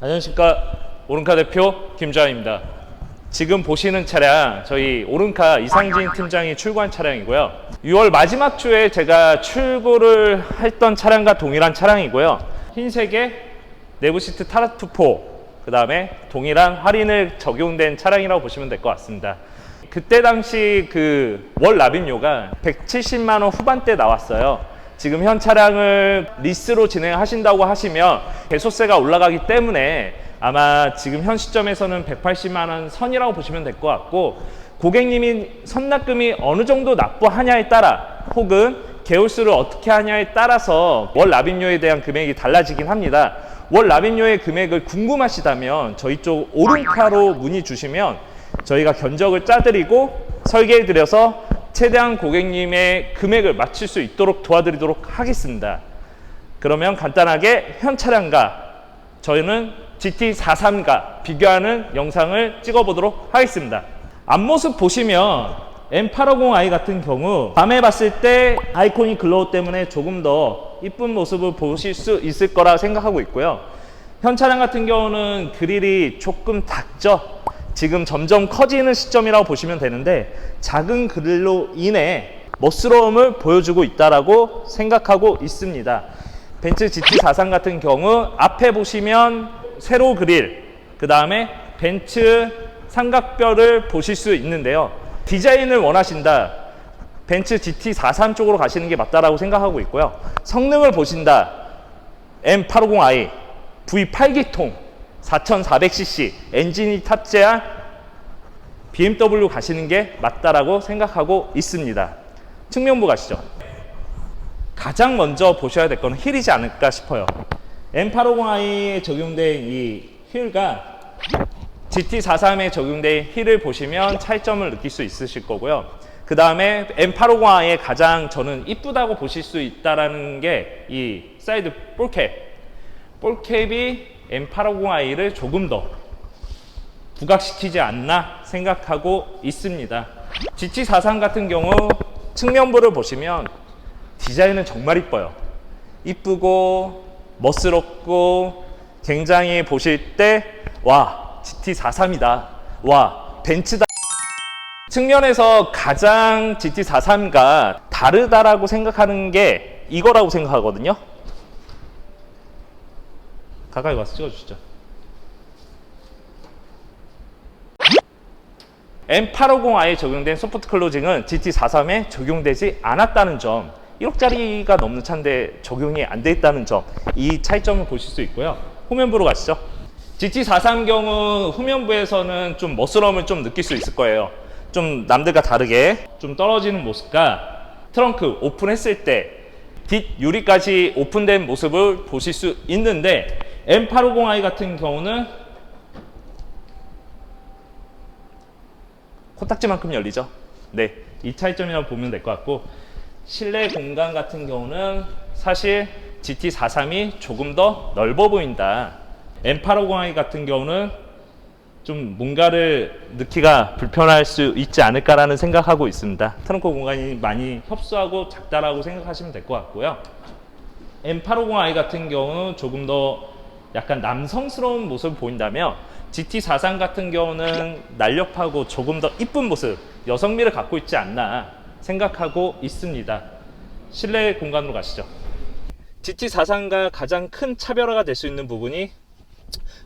안녕하십니까 오른카 대표 김주환입니다. 지금 보시는 차량 저희 오른카 이상진 팀장이 출고한 차량이고요. 6월 마지막 주에 제가 출고를 했던 차량과 동일한 차량이고요. 흰색의 내부 시트 타라투포 그 다음에 동일한 할인을 적용된 차량이라고 보시면 될 것 같습니다. 그때 당시 그 월 납입료가 170만 원 후반대 나왔어요. 지금 현 차량을 리스로 진행하신다고 하시면 개소세가 올라가기 때문에 아마 지금 현 시점에서는 180만 원 선이라고 보시면 될 것 같고 고객님이 선납금이 어느 정도 납부하냐에 따라 혹은 개월수를 어떻게 하냐에 따라서 월 납입료에 대한 금액이 달라지긴 합니다. 월 납입료의 금액을 궁금하시다면 저희 쪽 오른카로 문의 주시면 저희가 견적을 짜드리고 설계해드려서 최대한 고객님의 금액을 맞출 수 있도록 도와드리도록 하겠습니다. 그러면 간단하게 현 차량과 저희는 GT43과 비교하는 영상을 찍어보도록 하겠습니다. 앞모습 보시면 M850i 같은 경우 밤에 봤을 때 아이코닉 글로우 때문에 조금 더 이쁜 모습을 보실 수 있을 거라 생각하고 있고요. 현 차량 같은 경우는 그릴이 조금 작죠. 지금 점점 커지는 시점이라고 보시면 되는데 작은 그릴로 인해 멋스러움을 보여주고 있다라고 생각하고 있습니다. 벤츠 GT43 같은 경우 앞에 보시면 세로 그릴, 그 다음에 벤츠 삼각뼈를 보실 수 있는데요. 디자인을 원하신다. 벤츠 GT43 쪽으로 가시는 게 맞다라고 생각하고 있고요. 성능을 보신다. M850i V8기통 4400cc 엔진이 탑재한 BMW 가시는 게 맞다라고 생각하고 있습니다. 측면부 가시죠. 가장 먼저 보셔야 될 거는 힐이지 않을까 싶어요. M850i에 적용된 이 힐과 GT43에 적용된 힐을 보시면 차이점을 느낄 수 있으실 거고요. 그 다음에 M850i의 가장 저는 이쁘다고 보실 수 있다라는 게이 사이드 볼캡. 볼캡이 M850i를 조금 더 부각시키지 않나 생각하고 있습니다. GT43 같은 경우 측면부를 보시면 디자인은 정말 이뻐요. 이쁘고 멋스럽고 굉장히 보실 때 와 GT43이다. 와 벤츠다. 측면에서 가장 GT43과 다르다라고 생각하는 게 이거라고 생각하거든요. 가까이 와서 찍어주시죠. M850i에 적용된 소프트 클로징은 GT43에 적용되지 않았다는 점 1억짜리가 넘는 차인데 적용이 안 돼 있다는 점 이 차이점을 보실 수 있고요. 후면부로 가시죠. GT43 경우 후면부에서는 좀 멋스러움을 좀 느낄 수 있을 거예요. 좀 남들과 다르게 좀 떨어지는 모습과 트렁크 오픈했을 때 뒷 유리까지 오픈된 모습을 보실 수 있는데 M850i 같은 경우는 코딱지만큼 열리죠. 네, 이 차이점이라고 보면 될 것 같고 실내 공간 같은 경우는 사실 GT43이 조금 더 넓어 보인다. M850i 같은 경우는 좀 뭔가를 넣기가 불편할 수 있지 않을까라는 생각하고 있습니다. 트렁크 공간이 많이 협소하고 작다라고 생각하시면 될 것 같고요. M850i 같은 경우는 조금 더 약간 남성스러운 모습을 보인다면 GT43 같은 경우는 날렵하고 조금 더 이쁜 모습, 여성미를 갖고 있지 않나 생각하고 있습니다. 실내 공간으로 가시죠. GT43과 가장 큰 차별화가 될 수 있는 부분이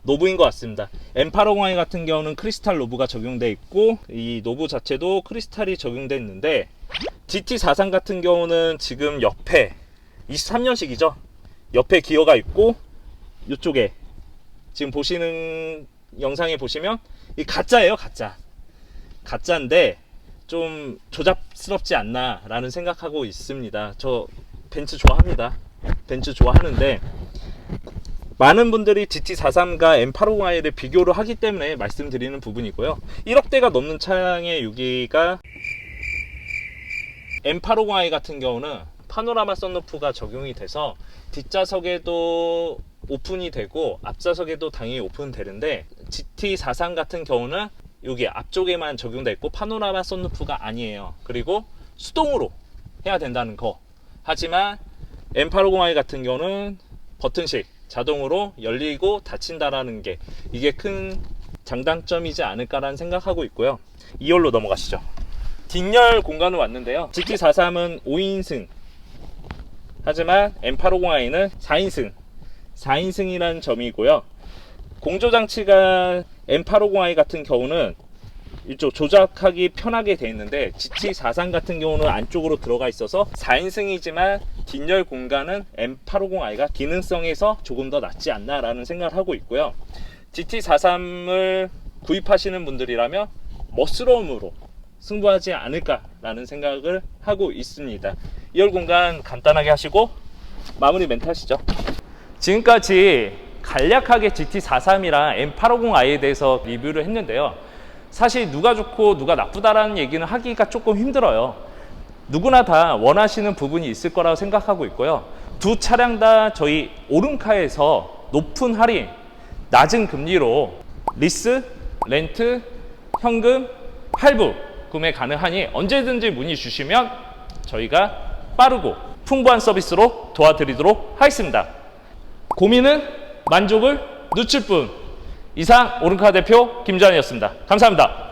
노브인 것 같습니다. M850i 같은 경우는 크리스탈 노브가 적용돼 있고 이 노브 자체도 크리스탈이 적용돼 있는데 GT43 같은 경우는 지금 옆에 23년식이죠. 옆에 기어가 있고 이쪽에 지금 보시는 영상에 보시면 이 가짜예요, 가짜. 가짜인데 좀 조잡스럽지 않나라는 생각하고 있습니다. 저 벤츠 좋아합니다. 벤츠 좋아하는데 많은 분들이 GT43과 M850i를 비교를 하기 때문에 말씀드리는 부분이고요. 1억대가 넘는 차량의 6기가 M850i 같은 경우는 파노라마 썬루프가 적용이 돼서 뒷좌석에도 오픈이 되고 앞좌석에도 당연히 오픈되는데 GT43 같은 경우는 여기 앞쪽에만 적용돼 있고 파노라마 썬루프가 아니에요. 그리고 수동으로 해야 된다는 거. 하지만 M850i 같은 경우는 버튼식 자동으로 열리고 닫힌다라는 게 이게 큰 장단점이지 않을까라는 생각하고 있고요. 2열로 넘어가시죠. 뒷열 공간은 왔는데요. GT43은 5인승 하지만 M850i는 4인승 4인승이라는 점이고요. 공조 장치가 M850i 같은 경우는 이쪽 조작하기 편하게 되어 있는데 GT43 같은 경우는 안쪽으로 들어가 있어서 4인승이지만 뒷열 공간은 M850i가 기능성에서 조금 더 낫지 않나라는 생각을 하고 있고요. GT43을 구입하시는 분들이라면 멋스러움으로 승부하지 않을까라는 생각을 하고 있습니다. 2열 공간 간단하게 하시고 마무리 멘트 하시죠. 지금까지 간략하게 GT43이랑 M850i에 대해서 리뷰를 했는데요. 사실 누가 좋고 누가 나쁘다라는 얘기는 하기가 조금 힘들어요. 누구나 다 원하시는 부분이 있을 거라고 생각하고 있고요. 두 차량 다 저희 오름카에서 높은 할인, 낮은 금리로 리스, 렌트, 현금, 할부 구매 가능하니 언제든지 문의 주시면 저희가 빠르고 풍부한 서비스로 도와드리도록 하겠습니다. 고민은 만족을 늦출 뿐. 이상 오른카 대표 김전이었습니다. 감사합니다.